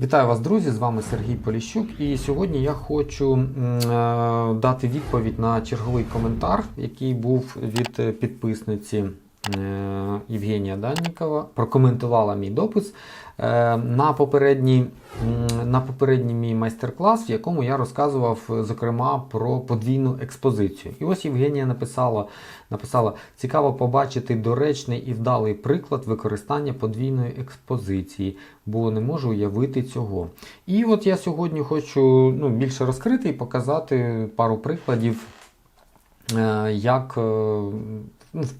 Вітаю вас, друзі! З вами Сергій Поліщук. І сьогодні я хочу е, дати відповідь на черговий коментар, який був від е, підписниці Євгенія Даннікова. Прокоментувала мій допис е, на попередній, на попередній мій майстер-клас, в якому я розказував, е, зокрема, про подвійну експозицію. І ось Євгенія написала, написала: цікаво побачити доречний і вдалий приклад використання подвійної експозиції, бо не можу уявити цього. І от я сьогодні хочу ну, більше розкрити і показати пару прикладів, е, як е,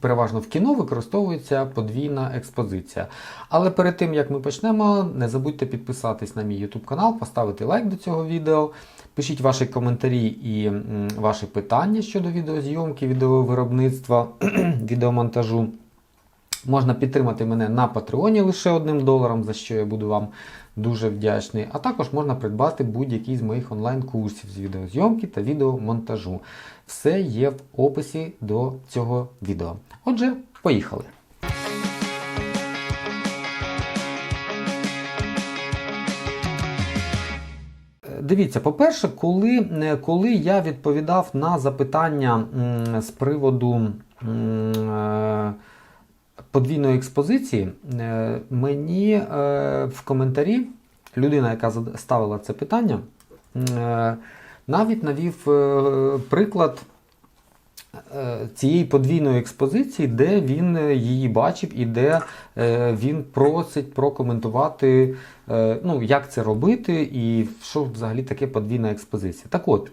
переважно в кіно використовується подвійна експозиція. Але перед тим як ми почнемо, не забудьте підписатись на мій YouTube канал, поставити лайк до цього відео. Пишіть ваші коментарі і ваші питання щодо відеозйомки, відеовиробництва, відеомонтажу. Можна підтримати мене на Патреоні лише одним доларом, за що я буду вам дуже вдячний. А також можна придбати будь-який з моїх онлайн-курсів з відеозйомки та відеомонтажу. Все є в описі до цього відео. Отже, поїхали! Дивіться, по-перше, коли, коли я відповідав на запитання з приводу е, подвійної експозиції, е, мені е, в коментарі людина, яка ставила це питання, е, навіть навів приклад цієї подвійної експозиції, де він її бачив і де він просить прокоментувати, ну, як це робити і що взагалі таке подвійна експозиція. Так от.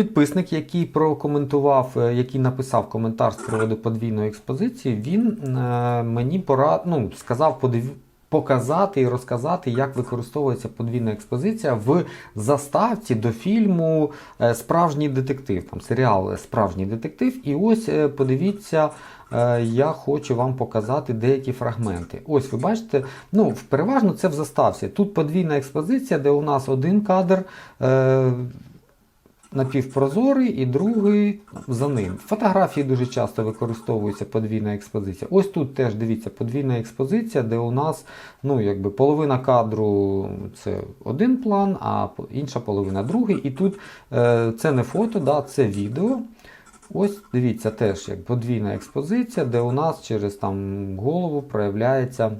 Підписник, який прокоментував, е, який написав коментар з приводу подвійної експозиції, він е, мені пора, ну, сказав подив, показати і розказати, як використовується подвійна експозиція в заставці до фільму е, Справжній детектив, там серіал Справжній детектив. І ось подивіться. Я хочу вам показати деякі фрагменти. Ось ви бачите, ну переважно це в заставці. Тут подвійна експозиція, де у нас один кадр напівпрозорий і другий за ним. Фотографії дуже часто використовується подвійна експозиція. Ось тут теж дивіться подвійна експозиція, де у нас ну, якби половина кадру це один план, а інша половина другий. І тут е, це не фото, да, це відео. Ось дивіться теж як подвійна експозиція, де у нас через там голову проявляється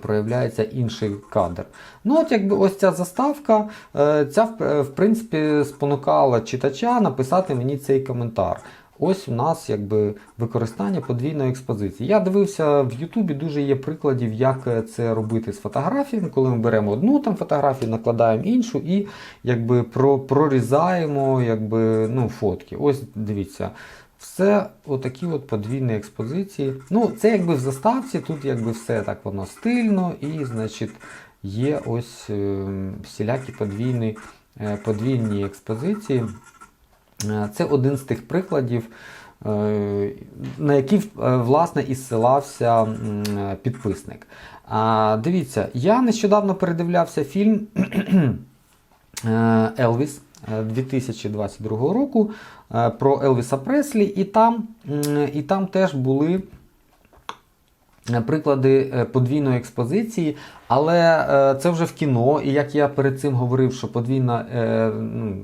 проявляється інший кадр. Ну, от якби ось ця заставка, е, ця в- е, принципі спонукала читача написати мені цей коментар. Ось у нас якби використання подвійної експозиції. Я дивився в Ютубі, дуже є прикладів, як е, це робити з фотографіями, коли ми беремо одну там фотографію, накладаємо іншу і якби прорізаємо якби, ну, фотки. Ось дивіться. Все отакі от подвійні експозиції. Ну, це якби в заставці, тут якби все так воно стильно, і, значить, є ось е, всілякі подвійні, е, подвійні експозиції. Е, Це один з тих прикладів, е, на які власне і е, підписник. Дивіться, я нещодавно передивлявся фільм Елвіс 2022 року е, про Елвіса Преслі, і там, і там теж були е, приклади е, подвійної експозиції, але е, це вже в кіно. І як я перед цим говорив, що подвійна е, ну,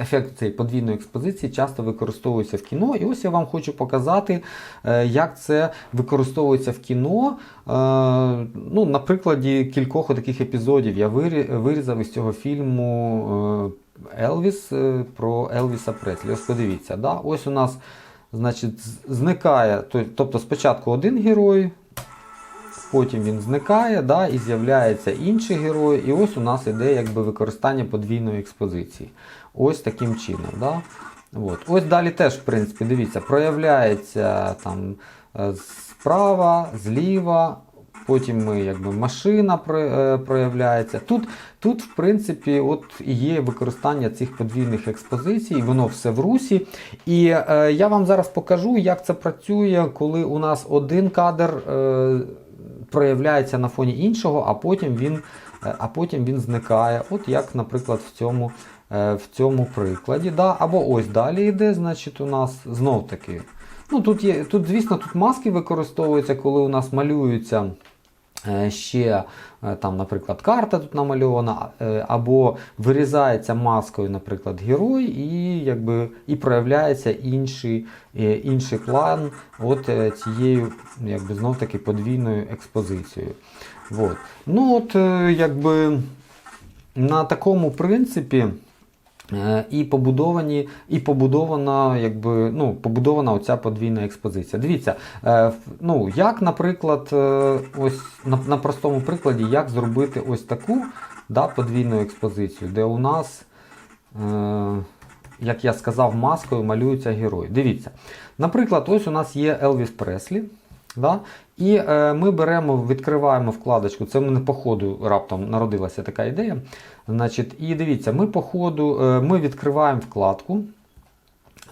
ефект цієї подвійної експозиції часто використовується в кіно. І ось я вам хочу показати, е, як це використовується в кіно. Е, ну, на прикладі кількох таких епізодів я вирізав із цього фільму е, Елвіс е, про Елвіса Преслі. Ось подивіться, да? ось у нас значить, зникає, тобто спочатку один герой. Потім він зникає, да, і з'являється інший герой. І ось у нас іде якби використання подвійної експозиції. Ось таким чином. Да. От. Ось далі теж, в принципі, дивіться, проявляється там е, справа, зліва. Потім ми, якби, машина е, проявляється. Тут, тут, в принципі, от є використання цих подвійних експозицій, воно все в русі. І е, я вам зараз покажу, як це працює, коли у нас один кадр е, проявляється на фоні іншого, а потім він, е, а потім він зникає. От як, наприклад, в цьому, е, в цьому прикладі. Да? Або ось далі йде, значить, у нас знов таки. Ну, тут, є, тут, звісно, тут маски використовуються, коли у нас малюються Ще е, там, наприклад, карта тут намальована, е, або вирізається маскою, наприклад, герой, і якби і проявляється інший, е, інший план от е, цією якби, знов таки подвійною експозицією. От. Ну от, е, якби на такому принципі. Е, І побудовані, і побудована, якби, ну, побудована оця подвійна експозиція. Дивіться, е, ну, як, наприклад, е, ось на, на простому прикладі, як зробити ось таку да, подвійну експозицію, де у нас, е, як я сказав, маскою малюються герої. Дивіться, наприклад, ось у нас є Елвіс Преслі. Да? І е, ми беремо, відкриваємо вкладочку. Це мене по ходу раптом народилася така ідея. Значить, і дивіться, ми по ходу е, ми відкриваємо вкладку.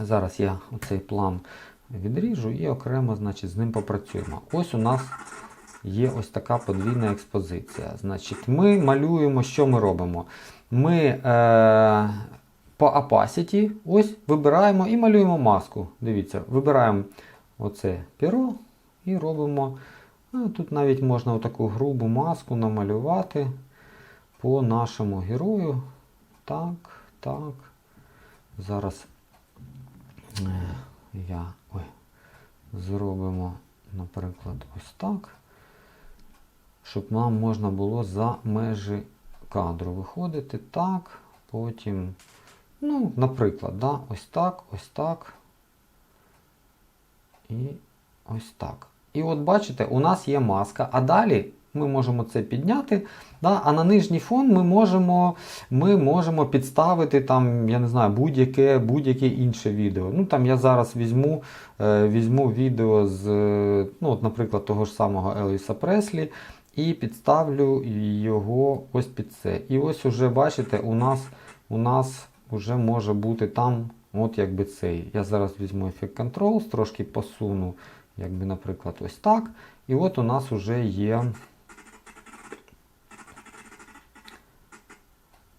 Зараз я оцей план відріжу і окремо значить, з ним попрацюємо. Ось у нас є ось така подвійна експозиція. Значить, Ми малюємо, що ми робимо? Ми е, по opacity ось вибираємо і малюємо маску. Дивіться, вибираємо оце перо і робимо. А, тут навіть можна таку грубу маску намалювати по нашому герою. Так, так. Зараз е, я ой, зробимо, наприклад, ось так, щоб нам можна було за межі кадру виходити. Так, потім, ну, наприклад, да, ось так, ось так. І ось так. І от бачите, у нас є маска, а далі ми можемо це підняти. Да? А на нижній фон ми можемо ми можемо підставити там, я не знаю, будь-яке будь-яке інше відео. Ну там Я зараз візьму е, візьму відео з, е, ну, от, наприклад, того ж самого Елвіса Преслі і підставлю його ось під це. І ось уже бачите, у нас у нас вже може бути там от якби цей. Я зараз візьму ефект Control, трошки посуну, якби, наприклад, ось так. І от у нас вже є.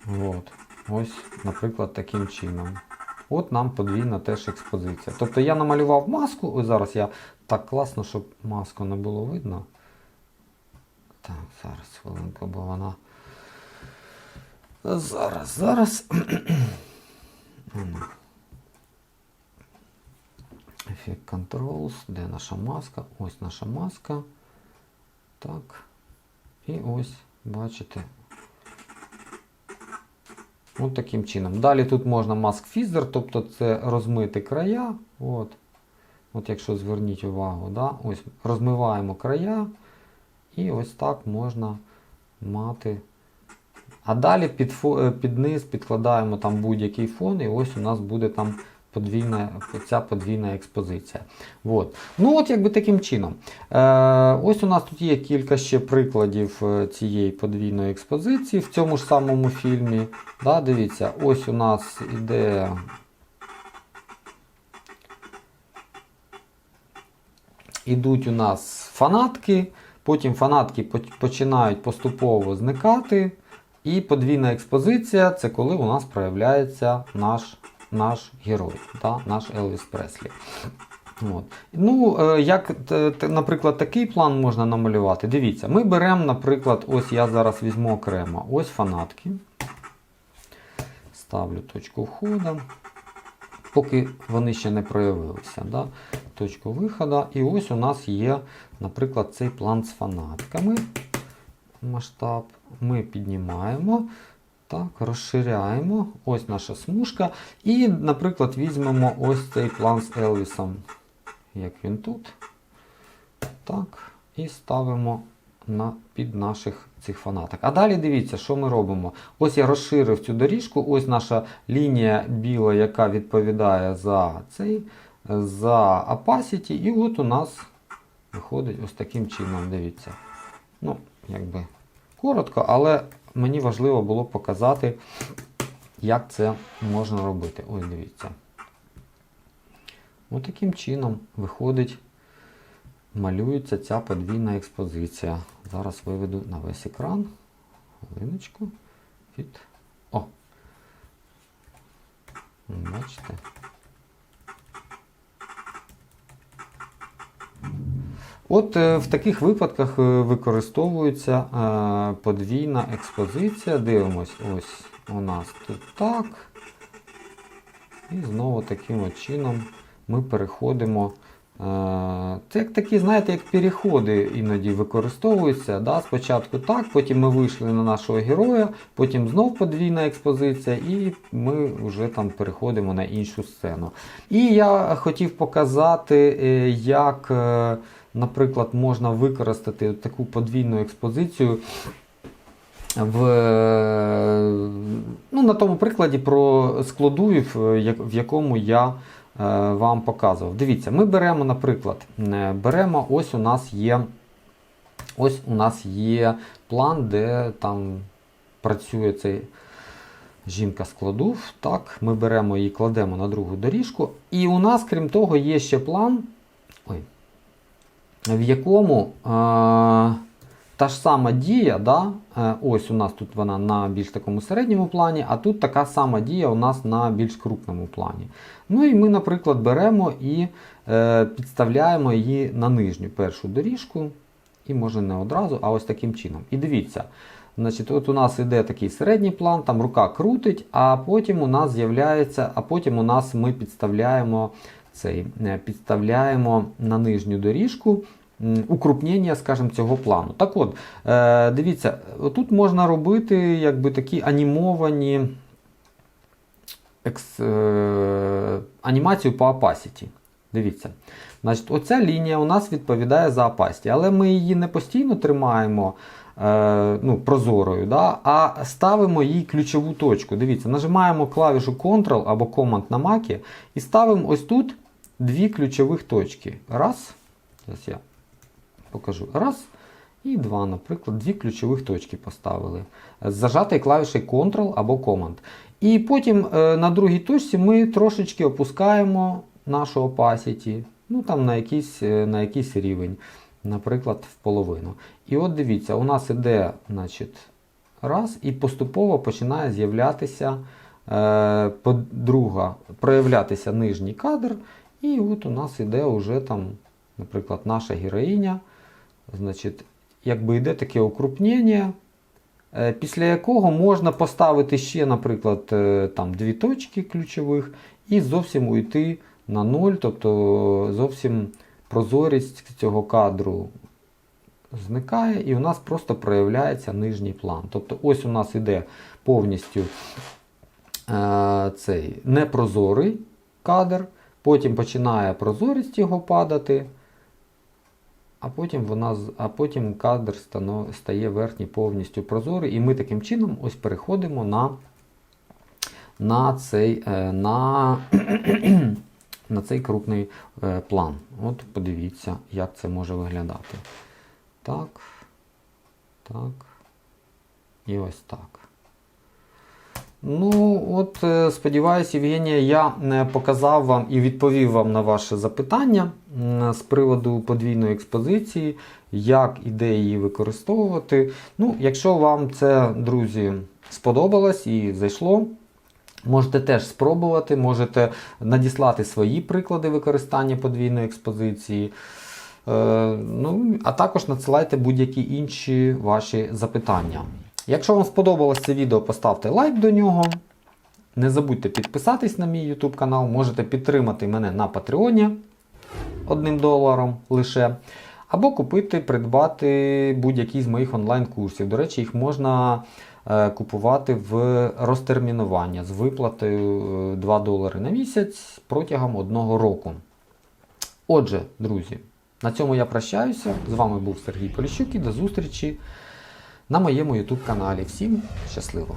От. Ось, наприклад, таким чином. От нам подвійна теж експозиція. Тобто я намалював маску, ось зараз я так класно, щоб маску не було видно. Так, зараз хвилинку, бо вона. Зараз, зараз. Ефект Controls, де наша маска? Ось наша маска. Так. І ось, бачите. От таким чином. Далі тут можна Mask Feather, тобто це розмити края. От. От якщо зверніть увагу, да? ось розмиваємо края. І ось так можна мати. А далі під, е, під низ підкладаємо там будь-який фон, і ось у нас буде там подвійна, ця подвійна експозиція. От. Ну от якби таким чином. Е, ось у нас тут є кілька ще прикладів е, цієї подвійної експозиції в цьому ж самому фільмі. Да, дивіться, ось у нас іде. Ідуть у нас фанатки, потім фанатки починають поступово зникати. І подвійна експозиція це коли у нас проявляється наш, наш герой, да, наш Елвіс Преслі. От. Ну, е, як, наприклад, такий план можна намалювати. Дивіться, ми беремо, наприклад, ось я зараз візьму окремо ось фанатки. Ставлю точку входу, поки вони ще не проявилися. Да? Точку виходу. І ось у нас є, наприклад, цей план з фанатками. Масштаб. Ми піднімаємо. Так, розширяємо. Ось наша смужка. І, наприклад, візьмемо ось цей план з Елвісом. Як він тут. Так. І ставимо на, під наших цих фанаток. А далі дивіться, що ми робимо. Ось я розширив цю доріжку, ось наша лінія біла, яка відповідає за цей, за opacity. І от у нас виходить ось таким чином. Дивіться. Ну, якби коротко, але мені важливо було показати, як це можна робити. Ось дивіться. Ось таким чином виходить, малюється ця подвійна експозиція. Зараз виведу на весь екран. Хвилиночку. О! Бачите? От е, в таких випадках е, використовується е, подвійна експозиція. Дивимось, ось у нас тут так. І знову таким чином ми переходимо. Це як такі, знаєте, як переходи іноді використовуються. Да? Спочатку так, потім ми вийшли на нашого героя, потім знов подвійна експозиція, і ми вже там переходимо на іншу сцену. І я хотів показати, як, наприклад, можна використати таку подвійну експозицію в, ну, на тому прикладі про складуїв, в якому я е, вам показував. Дивіться, ми беремо, наприклад, е, беремо, ось у нас є. Ось у нас є план, де там працює цей жінка складув. Так, ми беремо її, кладемо на другу доріжку. І у нас, крім того, є ще план, ой, в якому е, та ж сама дія, да, е, ось у нас тут вона на більш такому середньому плані, а тут така сама дія у нас на більш крупному плані. Ну і ми, наприклад, беремо і е, підставляємо її на нижню першу доріжку. І може не одразу, а ось таким чином. І дивіться, значить, от у нас іде такий середній план, там рука крутить, а потім у нас з'являється, а потім у нас ми підставляємо цей, е, підставляємо на нижню доріжку укрупнення, скажімо, цього плану. Так от, е, дивіться, тут можна робити якби такі анімовані екс, е, анімацію по opacity. Дивіться. Значить, оця лінія у нас відповідає за opacity, але ми її не постійно тримаємо е, ну, прозорою, да, а ставимо їй ключову точку. Дивіться, нажимаємо клавішу Ctrl або Command на Mac і ставимо ось тут дві ключових точки. Раз. Зараз я покажу. Раз. І два, наприклад, дві ключових точки поставили. З зажатою клавішею Ctrl або Command. І потім е, на другій точці ми трошечки опускаємо нашу opacity, ну там на якийсь, е, на якийсь рівень, наприклад, в половину. І от дивіться, у нас іде значить, раз, і поступово починає з'являтися е, подруга, проявлятися нижній кадр. І от у нас іде вже там, наприклад, наша героїня. Значить, якби йде таке укрупнення, е, після якого можна поставити ще, наприклад, е, там дві точки ключових і зовсім уйти на ноль, тобто зовсім прозорість цього кадру зникає, і у нас просто проявляється нижній план. Тобто ось у нас іде повністю е, цей непрозорий кадр, потім починає прозорість його падати. А потім вона, а потім кадр стає верхній повністю прозорий, і ми таким чином ось переходимо на, на, цей, е, на, на цей крупний е, план. От подивіться, як це може виглядати. Так. Так. І ось так. Ну, от, е, сподіваюсь, Євгенія, я е, показав вам і відповів вам на ваше запитання з приводу подвійної експозиції, як і де її використовувати. Ну, якщо вам це, друзі, сподобалось і зайшло, можете теж спробувати, можете надіслати свої приклади використання подвійної експозиції. Е, ну, а також надсилайте будь-які інші ваші запитання. Якщо вам сподобалось це відео, поставте лайк до нього. Не забудьте підписатись на мій YouTube канал, можете підтримати мене на Патреоні одним доларом лише. Або купити, придбати будь-який з моїх онлайн-курсів. До речі, їх можна е, купувати в розтермінування з виплатою е, 2 долари на місяць протягом одного року. Отже, друзі, на цьому я прощаюся. З вами був Сергій Поліщук і до зустрічі на моєму YouTube каналі. Всім щасливо!